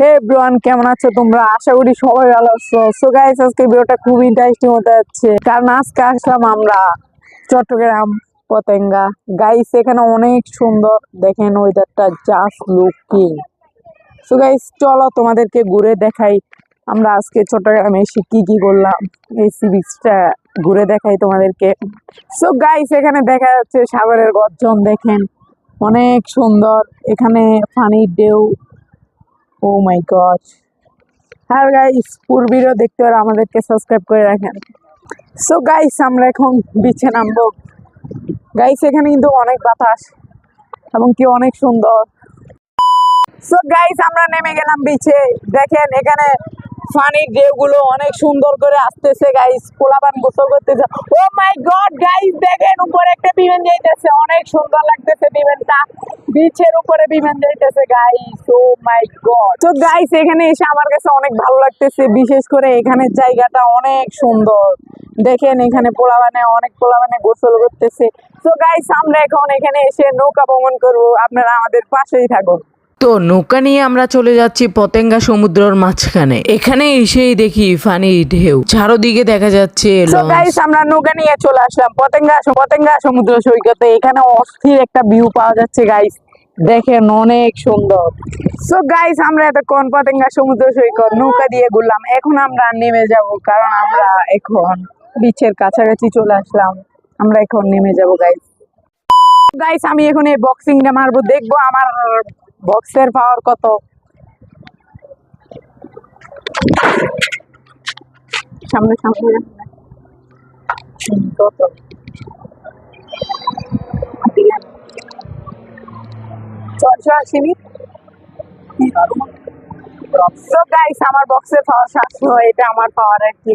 হে bran কেমন আছো তোমরা? আশা করি সবাই ভালো আছো। সো গাইস আজকে ভিডিওটা খুব ইন্টারেস্টিং হতে যাচ্ছে। কারণ আজকে আসলাম আমরা চট্টগ্রাম পতেঙ্গা। গাইস এখানে অনেক সুন্দর দেখেন ওয়েদারটা জাস্ট লুকিং সো গাইস চলো তোমাদেরকে ঘুরে দেখাই। আমরা আজকে চট্টগ্রামে এসে কি কি করলাম। এই সি বিচটা ঘুরে দেখাই তোমাদেরকে। সো গাইস এখানে দেখা যাচ্ছে সাগরের গর্জন, দেখেন। অনেক সুন্দর। এখানে পানির ঢেউ। ও মাই গড হ্যাঁ গাইস পূর্বীরও দেখতে পারে আমাদেরকে সাবস্ক্রাইব করে রাখেন। সো গাইস আমরা এখন বিছে নামবো। গাইস এখানে কিন্তু অনেক বাতাস এবং কি অনেক সুন্দর। সো গাইস আমরা নেমে গেলাম বিচে দেখেন এখানে পানির ঢেউগুলো অনেক সুন্দর করে আসতেছে গাইস পোলাপান গোসল করতেছে। ও মাই গড গাইস দেখেন উপরে একটা বিমান যাইতেছে। অনেক সুন্দর লাগতেছে বিমানটা। বিচের উপরে বিমান যাইতেছে গাইস ও মাই গড তো গাইস এখানে এসে আমার কাছে অনেক ভালো লাগতেছে। বিশেষ করে এখানের জায়গাটা অনেক সুন্দর। দেখেন, এখানে পোলাবানে অনেক পোলাবানে গোসল করতেছে। তো গাইস আমরা এখন এখানে এসে নৌকা ভ্রমণ করব। আপনারা আমাদের পাশেই থাকুন। তো নৌকা নিয়ে আমরা চলে যাচ্ছি পতেঙ্গা সমুদ্রের মাঝখানে। এখানে এসেই দেখি ফানি ঢেউ। চারোদিকে দেখা যাচ্ছে গাইস আমরা নৌকা নিয়ে চলে আসলাম পতেঙ্গা পতেঙ্গা সমুদ্র সৈকতে। এখানে অস্থির একটা ভিউ পাওয়া যাচ্ছে গাইস দেখেন অনেক সুন্দর। সো গাইস আমরা এতক্ষণ পতেঙ্গা সমুদ্র সৈকত নৌকা দিয়ে ঘুরলাম। এখন আমরা নেমে যাব কারণ আমরা এখন বিচের কাছাকাছি চলে আসলাম। আমরা এখন নেমে যাব গাইস গাইস আমি এখন এই বক্সিংটা মারবো। দেখব আমার বক্সের পাওয়ার কত? সামনে সামনে। কত ছয়শো আশি সো গাইস আমার বক্সের পাওয়ার সাতশো, এটা আমার পাওয়ার আর কি